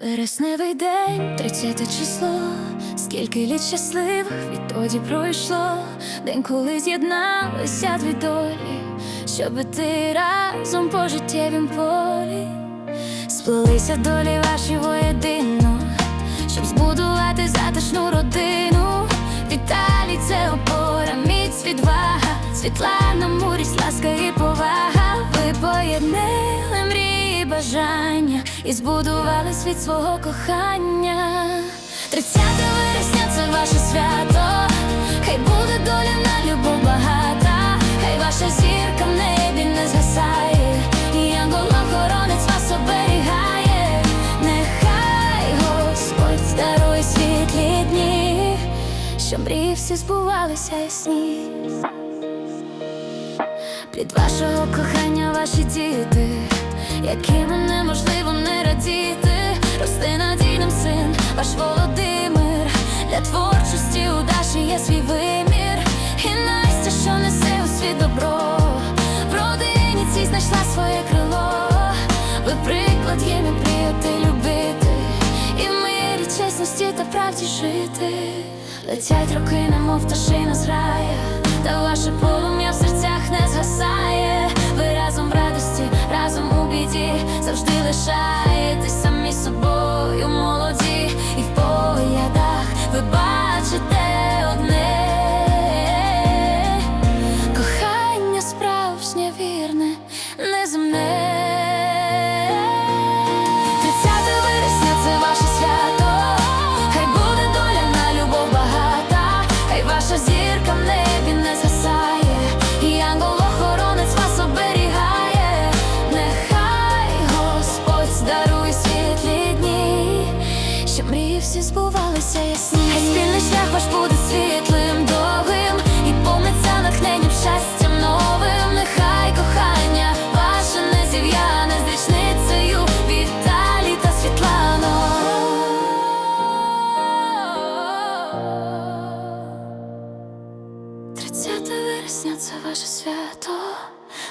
Вересневий день, 30 число, скільки літ щасливих відтоді пройшло, день, коли з'єдналися дві долі, щоб іти разом по життєвім полі, сплелися долі ваші воєдино, щоб збудувати затишну родину. Віталій це опора, міць відвага, Світлана, мудрість, ласка і повага. Ви поєднали мрії, бажання і збудували світ свого кохання. 30 вересня це ваше свято. Хай буде доля на любов багата, хай ваша зірка в небі не згасає, і вас оберігає. Нехай Господь дарує світлі дні, що мрії всі збувалися ясні. Плід вашого кохання ваші діти, якими неможливо не радіти, росте надійним син, ваш Володимир, для творчості у Даші є свій вимір, і Настя, що несе у світ добро, в родині цій знайшла своє крило, ви приклад їм і мріяти любити, і мирі чесності та правді жити. Летять роки, немов пташина зграє, та ваше полум'я завжди лишаєтесь самі собою молоді, і в поглядах ви бачите одне. Кохання справжнє вірне, неземне. 30 вересня мрії всі збувалися ясні. Хай спільний шлях ваш буде світлим, довгим і повниться натхненням щастям новим. Нехай кохання ваше не зів'яне з річницею Віталій та Світлано. Тридцяте вересня це ваше свято,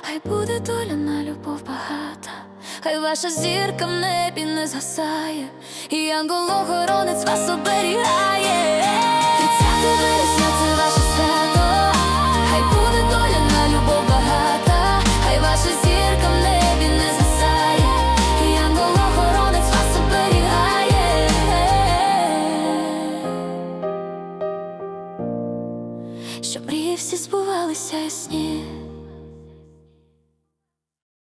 хай буде доля на любов багата, хай ваша зірка в небі не згасає, і ангел-охоронець вас оберігає. Тридцяти вересня це ваше свято, хай буде доля на любов багата, хай ваша зірка в небі не згасає, і ангел-охоронець вас оберігає. Щоб мрії всі збувалися сні.